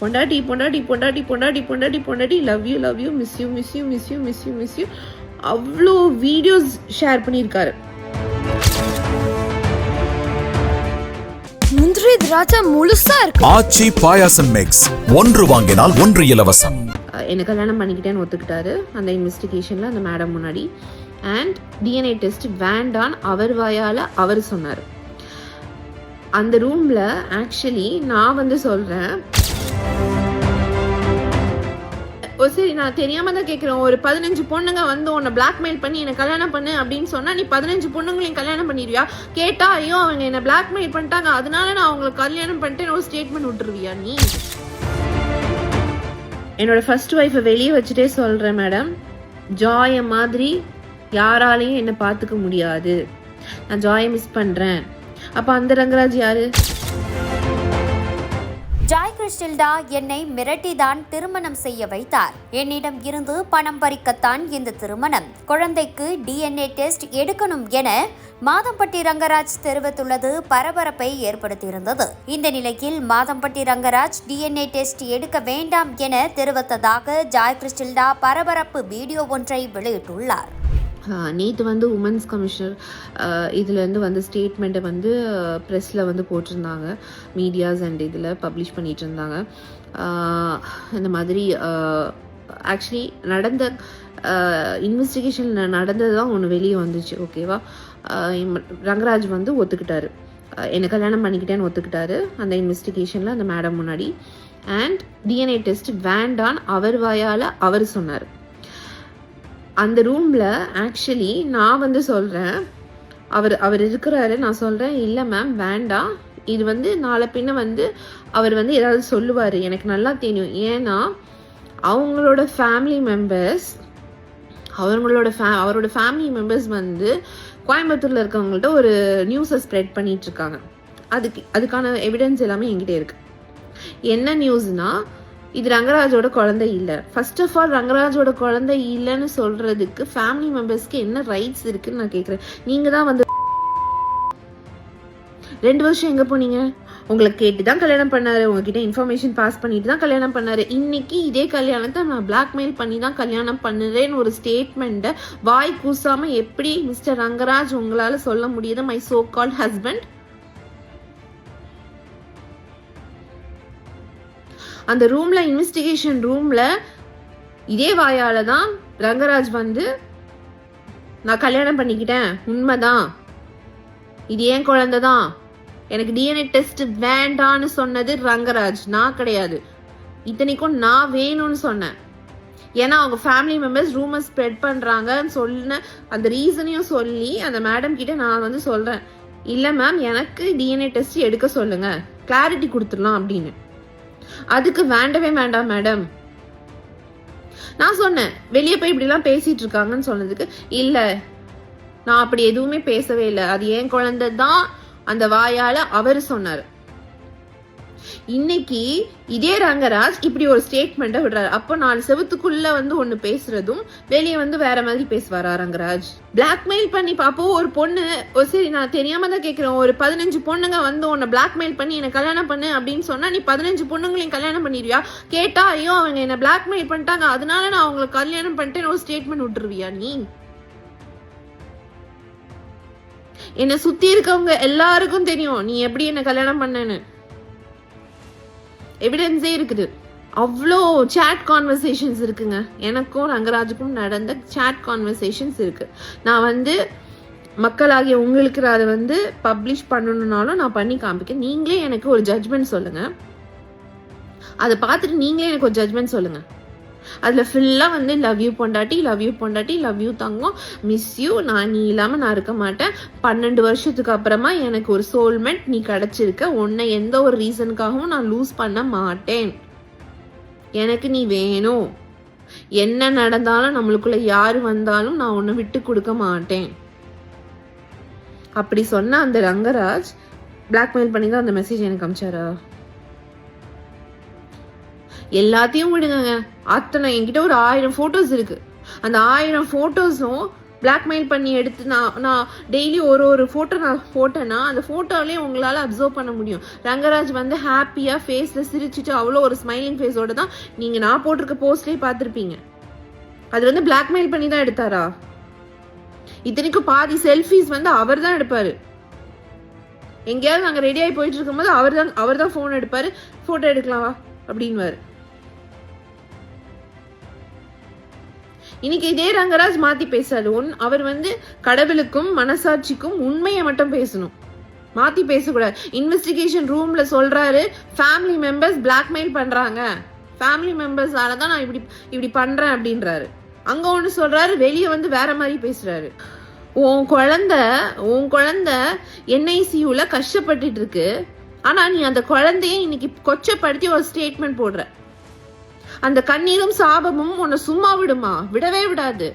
பொண்டாட்டி பொண்டாட்டி பொண்டாட்டி பொண்டாட்டி பொண்டாட்டி பொண்டாட்டி love you love you miss you miss you miss you miss you miss you அவ்வளோ வீடியோஸ் ஷேர் பண்ணியிருக்காரு. முந்திரி திராட்சை முழுசா இருக்கு. ஆச்சி பாயாசம் மிக்ஸ் ஒன்று வாங்கினால் ஒன்று இலவசம். என்னை கல்யாணம் பண்ணிக்கிட்டேன்னு ஒத்துக்கிட்டாரு. அந்த இன்வெஸ்டிகேஷனில் அந்த மேடம் முன்னாடி. அண்ட் டிஎன்ஏ டெஸ்ட் வேண்டான் அவர் வாயால் அவர் சொன்னார். அந்த ரூமில் ஆக்சுவலி நான் வந்து சொல்கிறேன் ஓ சரி நான் தெரியாம தான் கேட்குறேன் ஒரு பதினஞ்சு பொண்ணுங்க வந்து உன்னை பிளாக்மெயில் பண்ணி என்னை கல்யாணம் பண்ணு அப்படின்னு சொன்னா நீ பதினஞ்சு பொண்ணுங்களையும் கல்யாணம் பண்ணிடுவியா? கேட்டா ஐயோ அவங்க என்னை பிளாக்மெயில் பண்ணிட்டாங்க. அதனால நான் அவங்களை கல்யாணம் பண்ணிட்டு ஒரு ஸ்டேட்மெண்ட் விட்டுருவியா நீ? என்னோட ஃபர்ஸ்ட் ஒய்ஃபை வெளியே வச்சுட்டே சொல்கிறேன் மேடம் ஜாய மாதிரி யாராலையும் என்னை பார்த்துக்க முடியாது. நான் ஜாயை மிஸ் பண்ணுறேன் அப்போ அந்த ரங்கராஜ் யாரு? ஷில்டா என்னை மிரட்டிதான் திருமணம் செய்ய வைத்தார். என்னிடம் இருந்து பணம் பறிக்கத்தான் இந்த திருமணம். குழந்தைக்கு டிஎன்ஏ டெஸ்ட் எடுக்கணும் என மாதம்பட்டி ரங்கராஜ் தெரிவித்துள்ளது பரபரப்பை ஏற்படுத்தியிருந்தது. இந்த நிலையில் மாதம்பட்டி ரங்கராஜ் டிஎன்ஏ டெஸ்ட் எடுக்க வேண்டாம் என தெரிவித்ததாக ஜாய் கிறிஸ்டில்டா பரபரப்பு வீடியோ ஒன்றை வெளியிட்டுள்ளார். நேற்று வந்து உமன்ஸ் கமிஷனர் இதுலேருந்து வந்து ஸ்டேட்மெண்ட்டை வந்து ப்ரெஸ்ஸில் வந்து போட்டிருந்தாங்க. மீடியாஸ் அண்ட் இதில் பப்ளிஷ் பண்ணிகிட்டு இருந்தாங்க இந்த மாதிரி ஆக்சுவலி நடந்த இன்வெஸ்டிகேஷனில் நடந்தது தான் ஒன்று வெளியே வந்துச்சு ஓகேவா ரங்கராஜ் வந்து ஒத்துக்கிட்டாரு. என்னை கல்யாணம் பண்ணிக்கிட்டேன்னு ஒத்துக்கிட்டாரு அந்த இன்வெஸ்டிகேஷனில் அந்த மேடம் முன்னாடி. அண்ட் டிஎன்ஏ டெஸ்ட் வேண்டான் அவர் வாயால் அவர் சொன்னார். அந்த ரூமில் ஆக்சுவலி நான் வந்து சொல்கிறேன் அவர் அவர் இருக்கிறாரு நான் சொல்கிறேன் இல்லை மேம் வேண்டாம். இது வந்து நாளை பின்ன வந்து அவர் வந்து ஏதாவது சொல்லுவார். எனக்கு நல்லா தெரியும். ஏன்னா அவங்களோட ஃபேமிலி மெம்பர்ஸ் அவங்களோட ஃபே அவரோட ஃபேமிலி மெம்பர்ஸ் வந்து கோயம்புத்தூரில் இருக்கவங்கள்ட்ட ஒரு நியூஸை ஸ்ப்ரெட் பண்ணிகிட்ருக்காங்க அதுக்கு அதுக்கான எவிடன்ஸ் எல்லாமே என்கிட்ட இருக்குது என்ன நியூஸ்னால் இது ரங்கராஜோட குழந்தை இல்லை. ஃபர்ஸ்ட் ஆஃப் ஆல் ரங்கராஜோட குழந்தை இல்லைன்னு சொல்றதுக்கு ஃபேமிலி மெம்பர்ஸ்க்கு என்ன ரைட்ஸ் இருக்குன்னு நான் கேட்குறேன் நீங்கள் தான் வந்து ரெண்டு வருஷம் எங்கே போனீங்க? உங்களை கேட்டு தான் கல்யாணம் பண்ணாரு. உங்ககிட்ட இன்ஃபர்மேஷன் பாஸ் பண்ணிட்டு தான் கல்யாணம் பண்ணாரு. இன்னைக்கு இதே கல்யாணத்தை நான் பிளாக்மெயில் பண்ணி தான் கல்யாணம் பண்ணுறேன்னு ஒரு ஸ்டேட்மெண்ட்டை வாய் கூசாமல் எப்படி மிஸ்டர் ரங்கராஜ் உங்களால் சொல்ல முடியுது? மை சோ கால்ட் ஹஸ்பண்ட் அந்த ரூமில் இன்வெஸ்டிகேஷன் ரூமில் இதே வாயால் தான் ரங்கராஜ் வந்து நான் கல்யாணம் பண்ணிக்கிட்டேன். உண்மைதான். இது ஏன் குழந்தை தான். எனக்கு டிஎன்ஏ டெஸ்ட் வேண்டான்னு சொன்னது ரங்கராஜ். நான் கிடையாது. இத்தனைக்கும் நான் வேணும்னு சொன்னேன். ஏன்னா அவங்க ஃபேமிலி மெம்பர்ஸ் ரூமர் ஸ்ப்ரெட் பண்ணுறாங்கன்னு சொன்ன அந்த ரீசனையும் சொல்லி அந்த மேடம் கிட்ட நான் வந்து சொல்கிறேன் இல்லை மேம் எனக்கு டிஎன்ஏ டெஸ்ட் எடுக்க சொல்லுங்கள் கிளாரிட்டி கொடுத்துடலாம் அப்படின்னு. அதுக்கு வேண்டவே வேண்டாம் மேடம் நான் சொன்னேன் வெளியே போய் இப்படிலாம் பேசிட்டு இருக்காங்கன்னு சொன்னதுக்கு இல்லை நான் அப்படி எதுவுமே பேசவே இல்லை. அது என் குழந்தை தான் அந்த வாயால அவர் சொன்னார். இன்னைக்கு இதே ரங்கராஜ் இப்படி ஒரு ஸ்டேட்மெண்ட்டை விடுறாரு. அப்போ நாலு செவத்துக்குள்ள வந்து ஒன்று பேசுறதும் வெளியே வந்து வேற மாதிரி பேசுவாரா ரங்கராஜ்? பிளாக்மெயில் பண்ணி பார்ப்போம் ஒரு பொண்ணு ஓ சரி நான் தெரியாம தான் கேட்குறேன் ஒரு பதினஞ்சு பொண்ணுங்க வந்து உன்னை பிளாக்மெயில் பண்ணி என்னை கல்யாணம் பண்ணு அப்படின்னு சொன்னா நீ பதினஞ்சு பொண்ணுங்களையும் கல்யாணம் பண்ணிடுவியா? கேட்டா ஐயோ அவங்க என்னை பிளாக்மெயில் பண்ணிட்டாங்க. அதனால நான் அவங்களை கல்யாணம் பண்ணிட்டு ஒரு ஸ்டேட்மெண்ட் விட்டுருவியா நீ? என்னை சுத்தி இருக்கவங்க எல்லாருக்கும் தெரியும். நீ எப்படி என்ன கல்யாணம் பண்ணேன்னு. எவிடன்ஸே இருக்குது. அவ்வளோ சேட் கான்வர்சேஷன்ஸ் இருக்குங்க. எனக்கும் ரங்கராஜுக்கும் நடந்த சேட் கான்வர்சேஷன்ஸ் இருக்குது நான் வந்து மக்களாகிய உங்களுக்கு அதை வந்து பப்ளிஷ் பண்ணணுன்னாலும் நான் பண்ணி காமிக்க நீங்களே எனக்கு ஒரு ஜட்ஜ்மெண்ட் சொல்லுங்கள் அதை பார்த்துட்டு நீங்களே எனக்கு ஒரு ஜட்ஜ்மெண்ட் சொல்லுங்கள் அதில் ஃபுல்லாக வந்து லவ் யூ பொண்டாட்டி லவ் யூ பொண்டாட்டி லவ் யூ தங்கம் மிஸ் யூ நான் நீ இல்லாமல் நான் இருக்க மாட்டேன். பன்னெண்டு வருஷத்துக்கு அப்புறமா எனக்கு ஒரு சோல்மெண்ட் நீ கிடச்சிருக்க. உன்னை எந்த ஒரு ரீசனுக்காகவும் நான் லூஸ் பண்ண மாட்டேன். எனக்கு நீ வேணும். என்ன நடந்தாலும் நம்மளுக்குள்ள யார் வந்தாலும் நான் உன்னை விட்டு கொடுக்க மாட்டேன். அப்படி சொன்ன அந்த ரங்கராஜ் பிளாக்மெயில் பண்ணி தான் அந்த மெசேஜ் எனக்கு அமிச்சாரா? எல்லாத்தையும் விடுங்க அத்தனை என்கிட்ட ஒரு ஆயிரம் ஃபோட்டோஸ் இருக்கு. அந்த ஆயிரம் ஃபோட்டோஸும் பிளாக்மெயில் பண்ணி எடுத்து நான் நான் டெய்லி ஒரு ஒரு ஃபோட்டோ நான் போட்டேன்னா அந்த ஃபோட்டோலேயே உங்களால் அப்சர்வ் பண்ண முடியும். ரங்கராஜ் வந்து ஹாப்பியாக ஃபேஸில் சிரிச்சிட்டு அவ்வளோ ஒரு ஸ்மைலிங் ஃபேஸோட தான் நீங்கள் நான் போட்டிருக்க போஸ்ட்லேயே பார்த்துருப்பீங்க. அது வந்து பிளாக்மெயில் பண்ணி தான் எடுத்தாரா? இத்தனைக்கும் பாதி செல்ஃபீஸ் வந்து அவர் தான் எடுப்பார். எங்கேயாவது நாங்கள் ரெடியாகி போயிட்டு இருக்கும்போது அவர் தான் அவர் தான் ஃபோன் எடுப்பார். ஃபோட்டோ எடுக்கலாம்? அப்படின்வாரு இன்னைக்கு இதே ரங்கராஜ் மாத்தி பேசாரு ஒன் அவர் வந்து கடவுளுக்கும் மனசாட்சிக்கும் உண்மையை மட்டும் பேசணும். மாத்தி பேசக்கூடாது. இன்வெஸ்டிகேஷன் ரூம்ல சொல்றாரு ஃபேமிலி மெம்பர்ஸ் பிளாக்மெயில் பண்றாங்க. ஃபேமிலி மெம்பர்ஸால தான் நான் இப்படி இப்படி பண்றேன் அப்படின்றாரு. அங்க ஒன்று சொல்றாரு வெளியே வந்து வேற மாதிரி பேசுறாரு. உன் குழந்த உன் குழந்த என்ஐசியூல கஷ்டப்பட்டுட்டு இருக்கு. ஆனா நீ அந்த குழந்தைய இன்னைக்கு கொச்சப்படுத்தி ஒரு ஸ்டேட்மெண்ட் போடுற. அந்த கண்ணீரும் சாபமும் உன்னை சும்மா விடுமா? விடவே விடாது.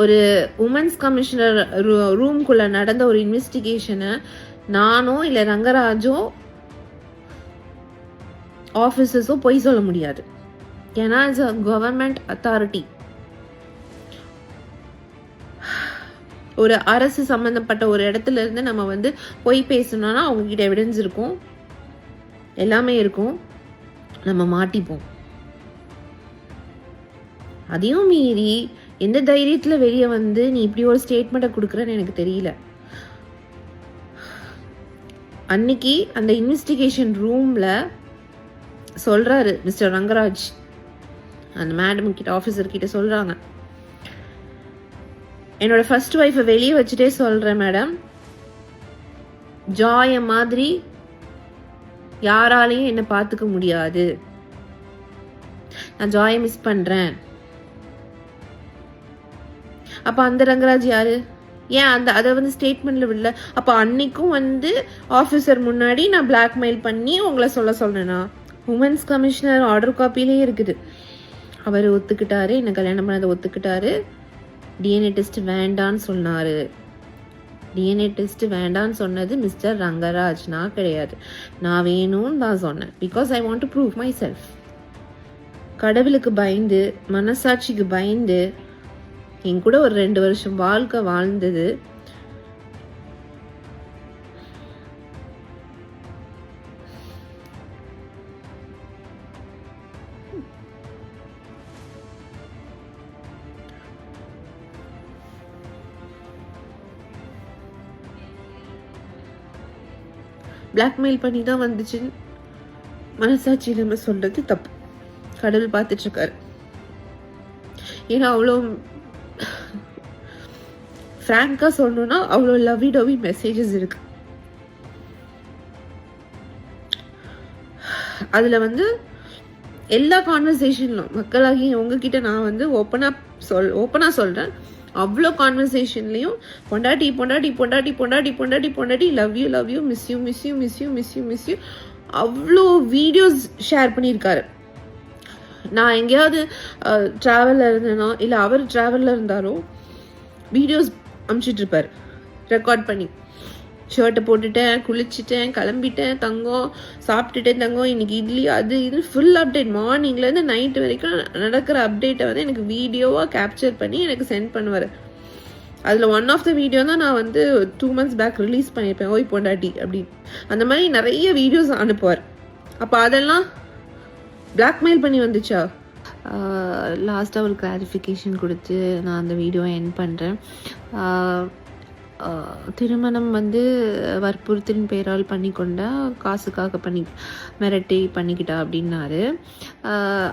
ஒரு உமன்ஸ் கமிஷனர் ரூம்குள்ள நடந்த ஒரு இன்வெஸ்டிகேஷனை நானோ இல்லை ரங்கராஜோ ஆஃபீஸஸோ பொய் சொல்ல முடியாது. ஏன்னா இட்ஸ் அ கவர்மெண்ட் அத்தாரிட்டி ஒரு அரசு சம்மந்தப்பட்ட ஒரு இடத்துல இருந்து நம்ம வந்து பொய் பேசணும்னா அவங்க கிட்ட எவிடன்ஸ் இருக்கும். எல்லாமே இருக்கும். நம்ம மாட்டிப்போம். அதையும் மீறி எந்த தைரியத்தில் வெளியே வந்து நீ இப்படி ஒரு ஸ்டேட்மெண்ட்டை கொடுக்குறன்னு எனக்கு தெரியல. அன்னைக்கு அந்த இன்வெஸ்டிகேஷன் ரூமில் சொல்கிறாரு மிஸ்டர் ரங்கராஜ். அந்த மேடம் கிட்ட ஆஃபீஸர் கிட்ட சொல்கிறாங்க என்னோட ஃபர்ஸ்ட் ஒய்ஃபை வெளியே வச்சுட்டே சொல்கிறேன் மேடம் ஜாய மாதிரி யாராலையும் என்னை பார்த்துக்க முடியாது. நான் ஜாயை மிஸ் பண்ணுறேன் அப்போ அந்த ரங்கராஜ் யாரு? ஏன் அந்த அதை வந்து ஸ்டேட்மெண்ட்டில் விடல. அப்போ அன்னைக்கும் வந்து ஆஃபீஸர் முன்னாடி நான் பிளாக்மெயில் பண்ணி உங்களை சொல்ல சொன்னேனா? உமன்ஸ் கமிஷனர் ஆர்டர் காப்பிலே இருக்குது. அவர் ஒத்துக்கிட்டாரு என்னை கல்யாணம் பண்ணதை ஒத்துக்கிட்டாரு. டிஎன்ஏ டெஸ்ட் வேண்டான்னு சொன்னார். டிஎன்ஏ டெஸ்ட் வேண்டான்னு சொன்னது மிஸ்டர் ரங்கராஜ் நான் கிடையாது. நான் வேணும்னு தான் சொன்னேன். Because I want to prove myself கடவுளுக்கு பயந்து மனசாட்சிக்கு பயந்து என் கூட ஒரு ரெண்டு வருஷம் வாழ்க்கை வாழ்ந்தது. பிளாக்மெயில் பண்ணி தான் வந்துச்சுன்னு மனசாட்சி நம்ம சொல்றது தப்பு. கடவுள் பார்த்துட்டு இருக்காரு. ஏன்னா அவ்வளோ ஃப்ராங்காக சொல்லணும்னா அவ்வளோ லவ்வி டவி மெசேஜஸ் இருக்கு. அதில் வந்து எல்லா கான்வர்சேஷன்லும் மக்களாகி உங்ககிட்ட நான் வந்து ஓப்பனாக சொல் ஓப்பனாக சொல்கிறேன் அவ்வளோ கான்வர்சேஷன்லேயும் பொண்டாட்டி பொண்டாட்டி பொண்டாட்டி பொண்டாட்டி பொண்டாட்டி பொண்டாட்டி love you love you miss you miss you miss you miss you miss you அவ்வளோ வீடியோஸ் ஷேர் பண்ணியிருக்காரு. நான் எங்கேயாவது ட்ராவலில் இருந்தேனோ இல்லை அவர் ட்ராவலில் இருந்தாரோ வீடியோஸ் அமுச்சிட்ருப்பார் ரெக்கார்ட் பண்ணி. ஷர்ட்டை போட்டுட்டேன் குளிச்சுட்டேன் கிளம்பிட்டேன் தங்கம் சாப்பிட்டுட்டேன் தங்கம் இன்னைக்கு இட்லி அது இது ஃபுல் அப்டேட் மார்னிங்லேருந்து நைட்டு வரைக்கும் நடக்கிற அப்டேட்டை வந்து எனக்கு வீடியோவாக கேப்சர் பண்ணி எனக்கு சென்ட் பண்ணுவார். அதில் ஒன் ஆஃப் த வீடியோ தான் நான் வந்து டூ மந்த்ஸ் பேக் ரிலீஸ் பண்ணியிருப்பேன். ஓய் பொண்டாட்டி அப்படின்னு. அந்த மாதிரி நிறைய வீடியோஸ் அனுப்புவார். அப்போ அதெல்லாம் பிளாக்மெயில் பண்ணி வந்துச்சா? லாஸ்ட்டாக ஒரு கிளாரிஃபிகேஷன் கொடுத்து நான் அந்த வீடியோவை என் பண்ணுறேன் திருமணம் வந்து வற்புறுத்தின் பெயரால் பண்ணிக்கொண்டா காசுக்காக பண்ணி மிரட்டி பண்ணிக்கிட்டா அப்படின்னாரு.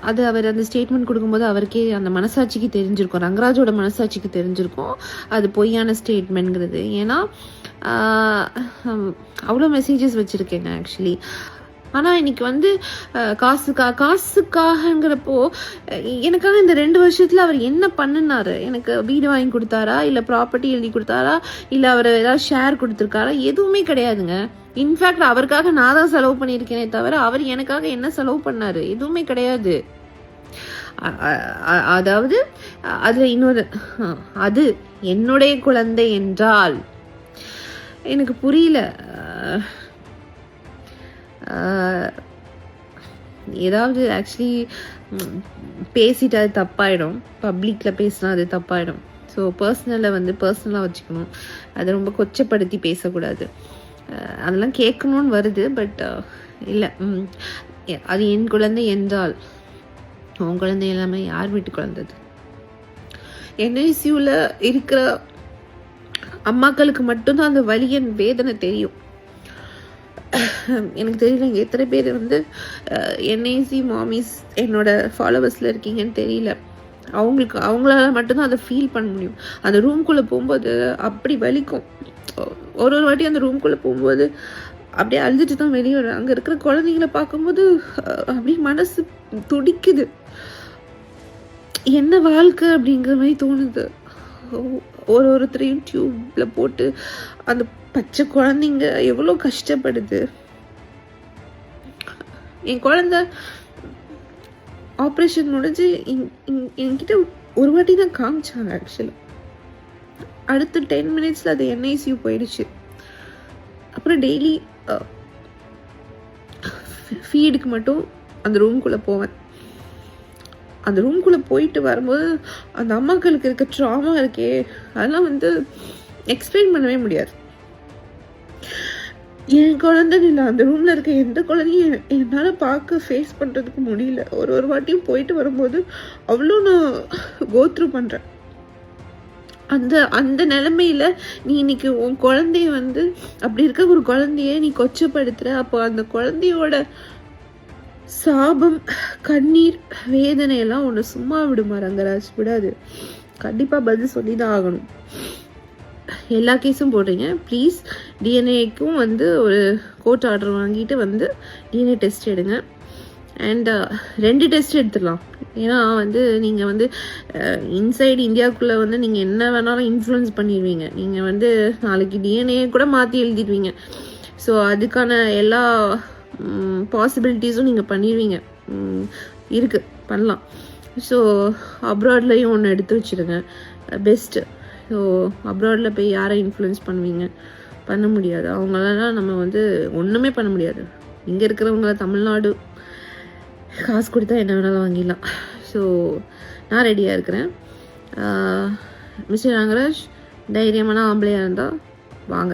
அது அவர் அந்த ஸ்டேட்மெண்ட் கொடுக்கும்போது அவருக்கே அந்த மனசாட்சிக்கு தெரிஞ்சிருக்கும். ரங்கராஜோட மனசாட்சிக்கு தெரிஞ்சிருக்கும். அது பொய்யான ஸ்டேட்மெண்ட்ங்கிறது ஏன்னா அவ்வளோ மெசேஜஸ் வச்சுருக்கேங்க ஆக்சுவலி ஆனால் இன்னைக்கு வந்து காசுக்கா காசுக்காகங்கிறப்போ எனக்காக இந்த ரெண்டு வருஷத்தில் அவர் என்ன பண்ணினாரு? எனக்கு வீடு வாங்கி கொடுத்தாரா? இல்லை ப்ராப்பர்ட்டி எழுதி கொடுத்தாரா? இல்லை அவர் ஏதாவது ஷேர் கொடுத்துருக்காரா? எதுவுமே கிடையாதுங்க. இன்ஃபேக்ட் அவருக்காக நான் தான் செலவு பண்ணியிருக்கேனே தவிர அவர் எனக்காக என்ன செலவு பண்ணார்? எதுவுமே கிடையாது. அதாவது அதில் இன்னொரு அது என்னுடைய குழந்தை என்றால் எனக்கு புரியல. ஏதாவது ஆக்சுவலி பேசிட்டு அது தப்பாயிடும். பப்ளிக்கில் பேசினா அது தப்பாயிடும். ஸோ பர்சனலை வந்து பர்சனலாக வச்சுக்கணும். அதை ரொம்ப கொச்சப்படுத்தி பேசக்கூடாது. அதெல்லாம் கேட்கணும்னு வருது பட் இல்லை. அது என் குழந்தை என்றால் உன் குழந்தை எல்லாமே யார் வீட்டு குழந்தது? என்ஐசியூவில் இருக்கிற அம்மாக்களுக்கு மட்டும்தான் அந்த வலியன் வேதனை தெரியும். எனக்கு தெரியல இங்கே எத்தனை பேர் வந்து என்ஐசி மாமிஸ் என்னோட ஃபாலோவர்ஸில் இருக்கீங்கன்னு தெரியல. அவங்களுக்கு அவங்களால மட்டும்தான் அதை ஃபீல் பண்ண முடியும். அந்த ரூம்குள்ளே போகும்போது அப்படி வலிக்கும். ஒரு ஒரு வாட்டி அந்த ரூம்குள்ளே போகும்போது அப்படியே அழுதுட்டு தான் வெளியே வரும் அங்கே இருக்கிற குழந்தைங்கள பார்க்கும்போது அப்படியே மனசு துடிக்குது. என்ன வாழ்க்கை அப்படிங்கிற மாதிரி தோணுது. ஒரு ஒருத்தரையும் டியூப்பில் போட்டு அந்த பச்சை குழந்தைங்க எவ்வளோ கஷ்டப்படுது. என் குழந்த ஆப்ரேஷன் முடிஞ்சு என்கிட்ட ஒரு வாட்டி தான் காமிச்சாங்க ஆக்சுவலாக அடுத்த டென் மினிட்ஸில் அது என்ஐசியூ போயிடுச்சு. அப்புறம் டெய்லி ஃபீடுக்கு மட்டும் அந்த ரூம்குள்ளே போவேன். அந்த ரூம்குள்ளே போயிட்டு வரும்போது அந்த அம்மாக்களுக்கு இருக்க ட்ராமா இருக்கே அதெல்லாம் வந்து எக்ஸ்பிளைன் பண்ணவே முடியாது. என் குழந்தைன்னு இல்லை அந்த ரூமில் இருக்க எந்த குழந்தையும் என்னால் பார்க்க ஃபேஸ் பண்ணுறதுக்கு முடியல. ஒரு ஒரு வாட்டியும் போயிட்டு வரும்போது அவ்வளோ நான் கோத்ரூ பண்ணுறேன் அந்த அந்த நிலமையில நீ இன்னைக்கு உன் குழந்தைய வந்து அப்படி இருக்க ஒரு குழந்தைய நீ கொச்சப்படுத்துற அப்போ அந்த குழந்தையோட சாபம் கண்ணீர் வேதனை எல்லாம் ஒன்று சும்மா விடுமா ரங்கராஜ்? விடாது. கண்டிப்பாக பதில் சொல்லி தான் ஆகணும் எல்லா கேஸும் போடுறீங்க ப்ளீஸ் டிஎன்ஏக்கும் வந்து ஒரு கோர்ட் ஆர்டர் வாங்கிட்டு வந்து டிஎன்ஏ டெஸ்ட் எடுங்க. அண்ட் uh, ரெண்டு டெஸ்ட் எடுத்துடலாம். ஏன்னா வந்து நீங்கள் வந்து uh, இன்சைடு இந்தியாவுக்குள்ளே வந்து நீங்கள் என்ன வேணாலும் இன்ஃப்ளூயன்ஸ் பண்ணிடுவீங்க. நீங்கள் வந்து நாளைக்கு டிஎன்ஏ கூட மாற்றி எழுதிடுவீங்க. ஸோ அதுக்கான எல்லா பாசிபிலிட்டிஸும் நீங்கள் பண்ணிடுவீங்க இருக்குது பண்ணலாம். ஸோ அப்ராட்லேயும் ஒன்று எடுத்து வச்சுருங்க. பெஸ்ட்டு ஸோ அப்ராடில் போய் யாரை இன்ஃப்ளூயன்ஸ் பண்ணுவீங்க? பண்ண முடியாது. அவங்களெல்லாம் நம்ம வந்து ஒன்றுமே பண்ண முடியாது. இங்கே இருக்கிறவங்கள தமிழ்நாடு காசு கொடுத்தா என்ன வேணாலும் வாங்கிடலாம். ஸோ நான் ரெடியாக இருக்கிறேன். மிஸ்டர் நாகராஜ் தைரியமான ஆம்பளையாக இருந்தால் வாங்க.